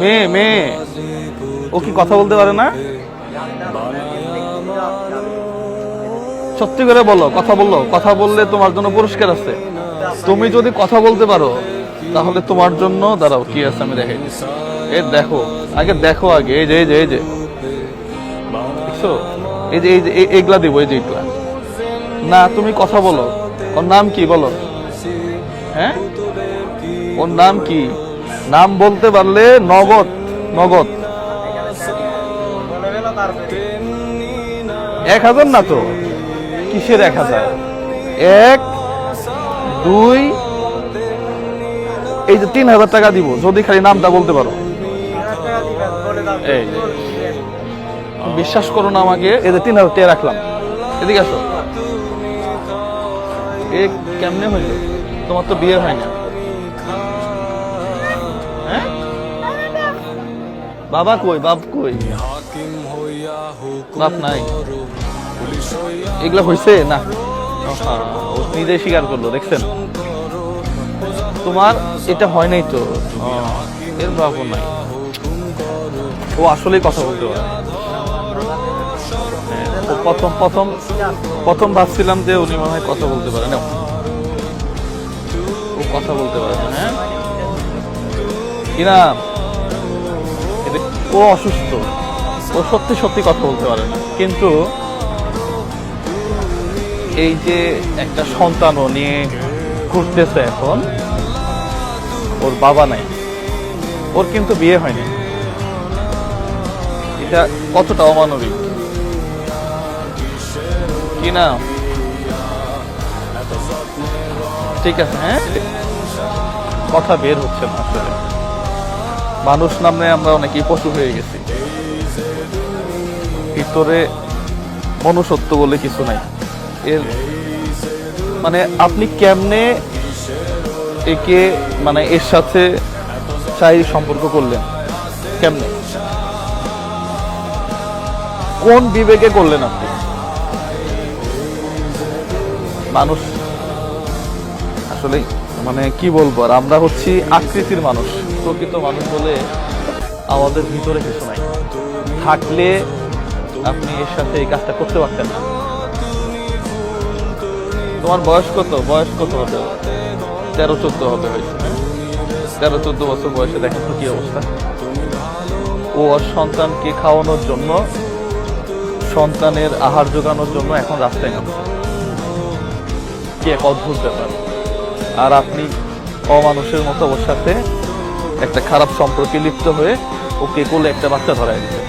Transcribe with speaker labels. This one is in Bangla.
Speaker 1: মেয়ে মেয়ে। ও কি কথা বলতে পারে না? সত্যি করে বলো, কথা বলল কথা বললে তোমার জন্য পুরস্কার আছে। তুমি যদি কথা বলতে পারো, তাহলে তোমার জন্য, দাঁড়াও, কি আছে আমি দিচ্ছি। এ দেখো, আগে দেখো আগে, এই যে এই যে এই যে। এই যে এই যে এইগুলা দিব, এই যে এইগুলা। না, তুমি কথা বলো। ওর নাম কি, বলো? হ্যাঁ? ওর নাম কি? নাম বলতে পারলে নগদ নগদ। এক হাজার না তো? কিসের এক হাজার? এক, দুই, এই যে তিন হাজার টাকা দিব, যদি খালি নামটা বলতে পারো। এই বিশ্বাস করো না আমাকে, এই যে তিন হাজার টাকা রাখলাম। এদিকে আসো। এ কেমনে হইল? তোমার তো বিয়ে হয় না বাবা কই বাপ কই? বাপ নাই। এগুলা হয়েছে না। ও নিজে স্বীকার করল দেখছেন? তোমার এটা হয় নাই তো? এর বাবু নাই। ও আসলেই কথা বলতে পারে। হ্যাঁ, প্রথম প্রথম প্রথম ভাবছিলাম যে উনি মনে হয় কথা বলতে পারে। না ও কথা বলতে পারে হ্যাঁ? কি নাম? এদের- ও অসুস্থ। ও সত্যি সত্যি কথা বলতে পারে না। কিন্তু এই যে একটা সন্তানও নিয়ে ঘুরতেছে এখন, ওর বাবা নাই। ওর কিন্তু বিয়ে হয়নি। এটা কতটা অমানবিক? কি না? ঠিক আছে হ্যাঁ? কথা বের হচ্ছে না আসলে। মানুষ নামে আমরা অনেকেই পশু হয়ে গেছি। ভিতরে মনুষ্যত্ব বলে কিছু নাই। এর মানে আপনি কেমনে একে মানে এর সাথে শারীরিক সম্পর্ক করলেন? কেমনে? কোন বিবেকে করলেন আপনি? মানুষ আসলে মানে কি বলব আর আমরা হচ্ছি আকৃতির মানুষ। প্রকৃত মানুষ বলে আমাদের ভিতরে কিছু নাই। থাকলে আপনি এর সাথে এই কাজটা করতে পারতেন না। তোমার বয়স কত? বয়স কত হবে? তেরো, চোদ্দ হবে হয়েছে হ্যাঁ? তেরো, চোদ্দ বছর বয়সে দেখেন তো কি অবস্থা। ও ওর সন্তানকে খাওয়ানোর জন্য, সন্তানের আহার যোগানোর জন্য এখন রাস্তায় নামছে। কি এক অদ্ভুত ব্যাপার। আর আপনি অমানুষের মতো ওর সাথে একটা খারাপ সম্পর্কে লিপ্ত হয়ে ওকে কোলে একটা বাচ্চা ধরায় দিচ্ছে